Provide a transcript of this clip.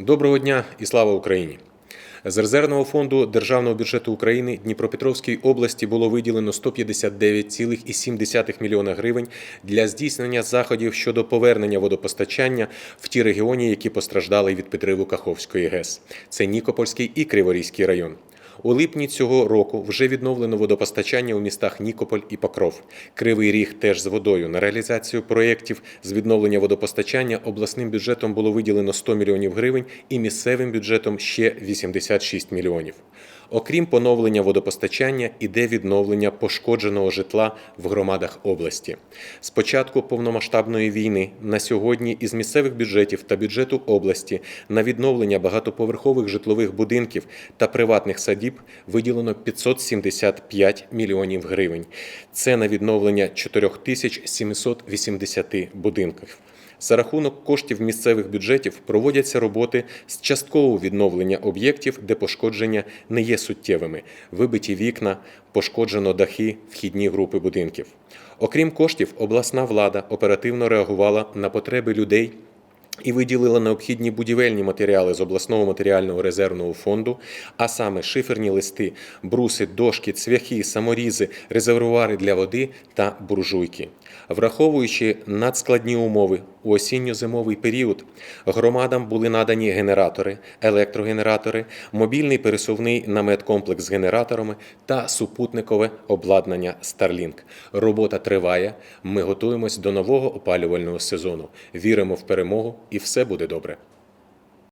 Доброго дня і слава Україні! З резервного фонду Державного бюджету України Дніпропетровській області було виділено 159,7 мільйона гривень для здійснення заходів щодо повернення водопостачання в ті регіони, які постраждали від підриву Каховської ГЕС. Це Нікопольський і Криворізький район. У липні цього року вже відновлено водопостачання у містах Нікополь і Покров. Кривий Ріг теж з водою. На реалізацію проєктів з відновлення водопостачання обласним бюджетом було виділено 100 мільйонів гривень і місцевим бюджетом ще 86 мільйонів. Окрім поновлення водопостачання, іде відновлення пошкодженого житла в громадах області. З початку повномасштабної війни на сьогодні із місцевих бюджетів та бюджету області на відновлення багатоповерхових житлових будинків та приватних садіб виділено 575 мільйонів гривень. Це на відновлення 4780 будинків. За рахунок коштів місцевих бюджетів проводяться роботи з часткового відновлення об'єктів, де пошкодження не є суттєвими: вибиті вікна, пошкоджено дахи, вхідні групи будинків. Окрім коштів, обласна влада оперативно реагувала на потреби людей. І виділила необхідні будівельні матеріали з обласного матеріального резервного фонду, а саме шиферні листи, бруси, дошки, цвяхи, саморізи, резервуари для води та буржуйки. Враховуючи надскладні умови у осінньо-зимовий період, громадам були надані генератори, електрогенератори, мобільний пересувний намет-комплекс з генераторами та супутникове обладнання Starlink. Робота триває. Ми готуємось до нового опалювального сезону. Віримо в перемогу, і все буде добре.